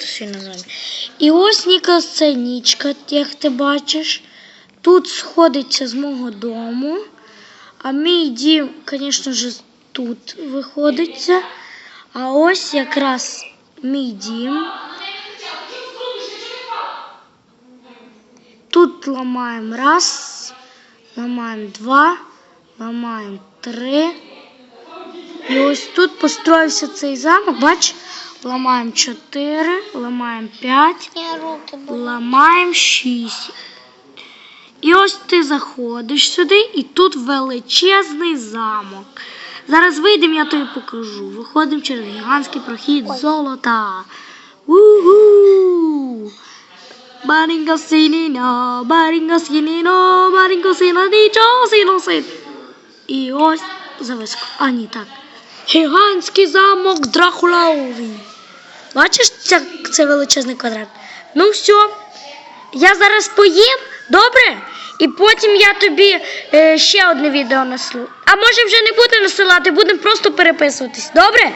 Сильно зомбі. І ось Ніка це нічка, як ти бачиш. Тут сходиться з мого дому. А мій дім, звісно ж, тут виходиться. А ось якраз мій дім. Тут ламаємо раз, ламаємо два, ламаємо три. І ось тут построївся цей замок, бач, ламаємо чотири, ламаємо п'ять, Я руки буду. ламаємо шість. І ось ти заходиш сюди, і тут величезний замок. Зараз вийдемо, я тобі покажу. Виходимо через гігантський прохід золота. Уху! Барінга сініно, барінга сініно, барінга сінадічо, сіносит. І ось зависко. А, ні, так. Гігантський замок Дракулаовий. Бачиш, це, це величезний квадрат. Ну все, я зараз поїм, добре? І потім я тобі е, ще одне відео наслу. А може вже не буду насилати, будемо просто переписуватись. Добре?